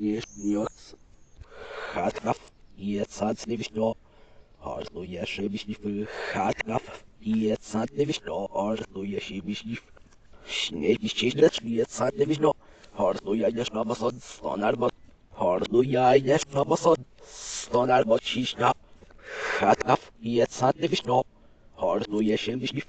Yes. Hartgraf. Jetzt hat's nämlich noch. Also, ja, schäme ich nicht für Hartgraf. Jetzt hat nämlich noch. Also, ja, schäme ich nicht. Schnell, schäme das Jetzt hat nämlich noch. Also, ja, ja, schnapp was sonst. Aber. Also, ja, ja, schnapp was sonst. Schieß nach. Hartgraf. Jetzt hat nämlich noch. Also, ja, schäme ich nicht.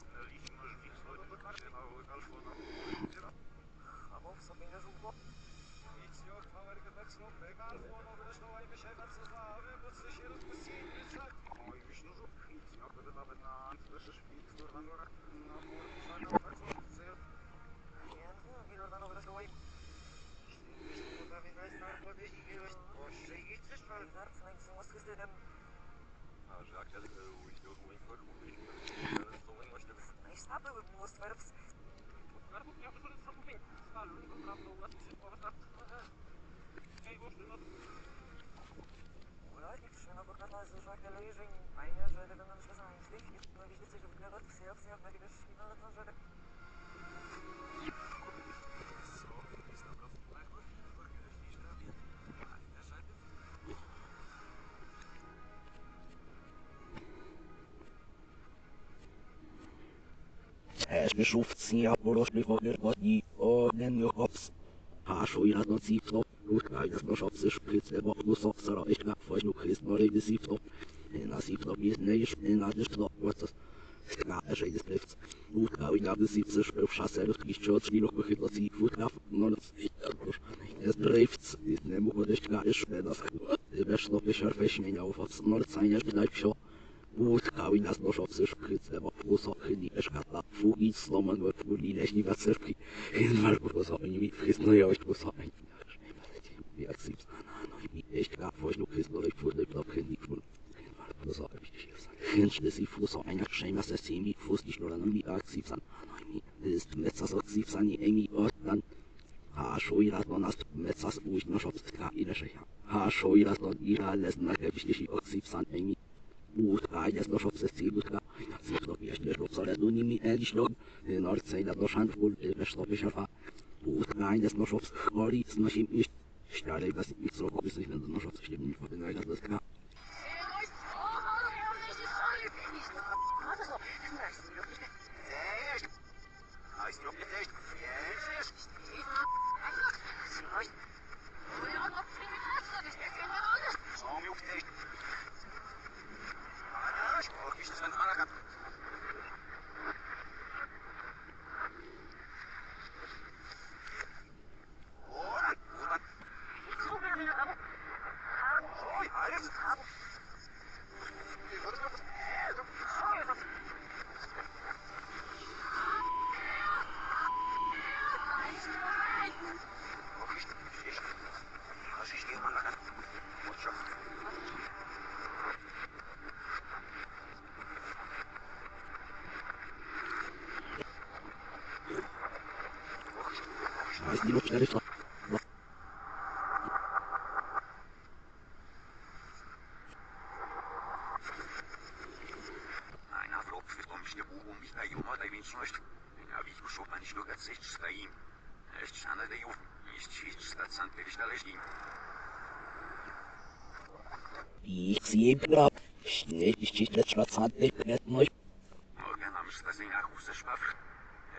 Stop it with most verbs. Herr Bischofsjahr oder Schliffert wird was nie, oh, nenn mich Hops. Haar schon ja, so zieht. Schafft sich spritz, er macht nur Software, ich glaub, euch nur Christ, mal rede sie flop. En als sie flop ist, ne, ich bin halt nicht flop, was das. Ja, er scheint es trifft. Gut, nein, ich habe 70 Spruch, Schasse, das ist schon, die noch beginnt, was sie gut nach, nur das nicht, es trifft, ist ne, muss ich gar nicht mehr, das der beste noch, ich harfe ich mir auf, was nur das eine, vielleicht schon. Gut, kao i nas došao se šprice, evo puso, hini eškata, fu i sloman, vod fu li nešni va crkvi, in var puso, i mi frisno je ošt puso, i mi aksips, no i mi echt gab, wo ich nur frisno, ich wurde, ich glaub, hin, ich wurde, in var puso, i mi schief sein. Hin schlessi fuso, einer schein, was er semi, fus nicht nur dann mi aksips an, no i mi, ist metzas aksips an, i emi, ort dann, ha, scho i rat non ast, metzas, u ich noch schopst, ka, i nesche, ha, scho i rat non, i ra, lesen, na, ich nicht, i aksips an, emi, Busca, já não só se busca, se não vias de roça, é do nimi, é de slog, é na hora de sair da nossa handful, é da slog, é já Busca, ainda não só se ori, se nós não estar aí, assim, isso não pode ser, não só se estar, não pode ser, não pode ser, weiß nicht, schnell ist. Einer flog für um się u mich na juma da. Ja ich schon nicht nur ganz echt stoim. Echt schade der Juf. Nicht schicht statt sant will Śniadaj was i co, bo jesteśmy do noża w śniadaniu, wynajdę deska. Morgen am Stasing nach Hause spaff.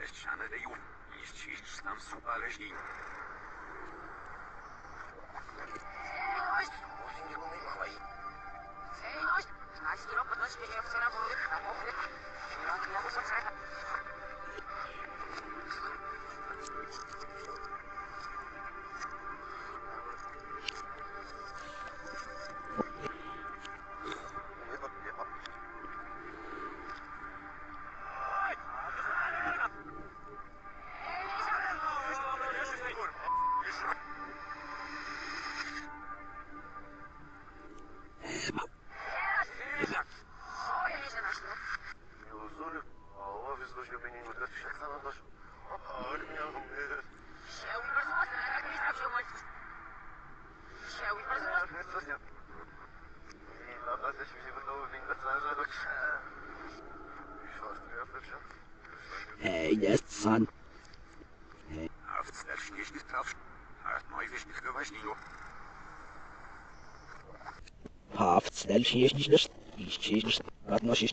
Echt schade der Juf. ищешь там супорождение. Sen aç, nasıl yapılmış bir evsene bulduk, kabul et. Şimdi bak ne bu Ej, jest san. A w wstecznych traw, a najwyższych wywaźniło. A w wstecznych niż niż niż niż niż niż niż niż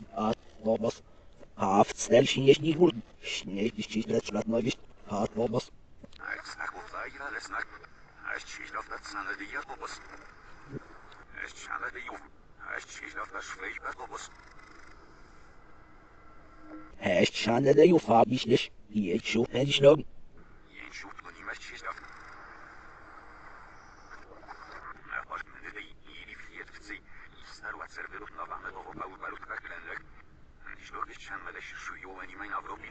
niż niż niż Haftsnelšie Schneegurken. Schneegurken, Schneegurken, Hardlobos. Als Nakutaya, als Nak. Als Schießlauf, als Sanadia, Robos. Als Sanadia, als Schießlauf, als Schleifbad, Robos. Als Sanadia, hab ich nicht. Jetzt schon, hätte ich noch. samhället suyuva nimen avrobi.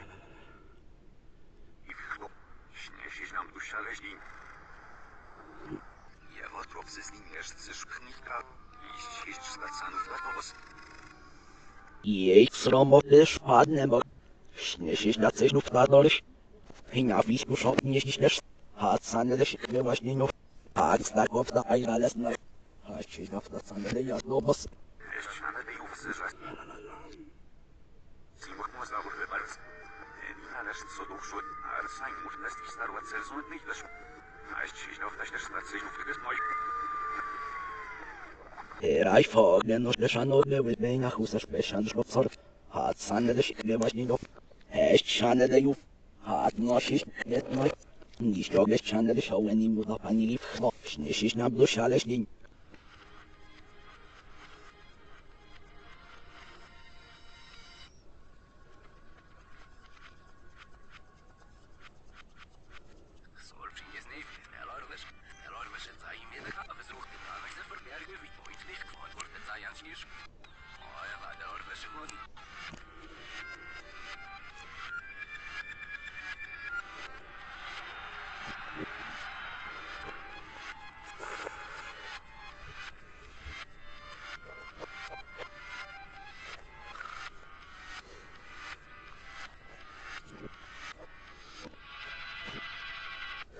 Iflo, śnieżisz nam dusza leśni. Jewotrowcy z nim jeszcze szknika, liść iść stacanów na powóz. Jej sromo też padnę, bo śnieżisz na ceśnów na doleś. I na wisku szop nieśniesz, a cany leś wyłaźnienów, tak, a znaków na ajrales na... A śnieżna w na cany leja do bos. Jeszcze na tej ufzy, że... schlecht. Sie muss muss aber bebalz. Nie należy co duszą, ale sam muss nas ich starł cerzun nicht das. A ich chis auf das stacjów w moi. Eraj fogne no śleszano le wybenia husa szpeszan szlopcor. Myślisz? Moja wada orwę sekund.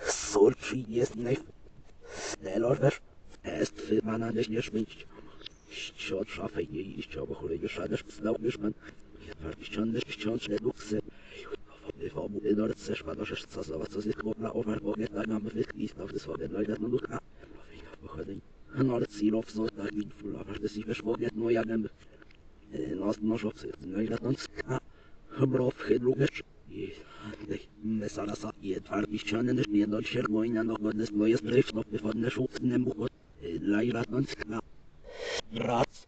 Surczy jest najf... Stelorwer... Est wymana deśnież myć ksiądz, a fajnie iść, bo chorej szadasz, psnał myszman. Warciony ściąć leduk se. Womu norce szpadoszesz co znowa co zykło na owar bogę tagam wyklis to wysłowę dojda no ducha. Pochodzeń. Norci rof zota ginfula ważdy si wiesz bogę no jadem. Nos nożocy dojda tonska. Brof hydru wiesz. I mesarasa i twardziściany nysz nie dojdzie rgojna no godne znoje no wywodne szuknem buchot. Lajra tonska. wrath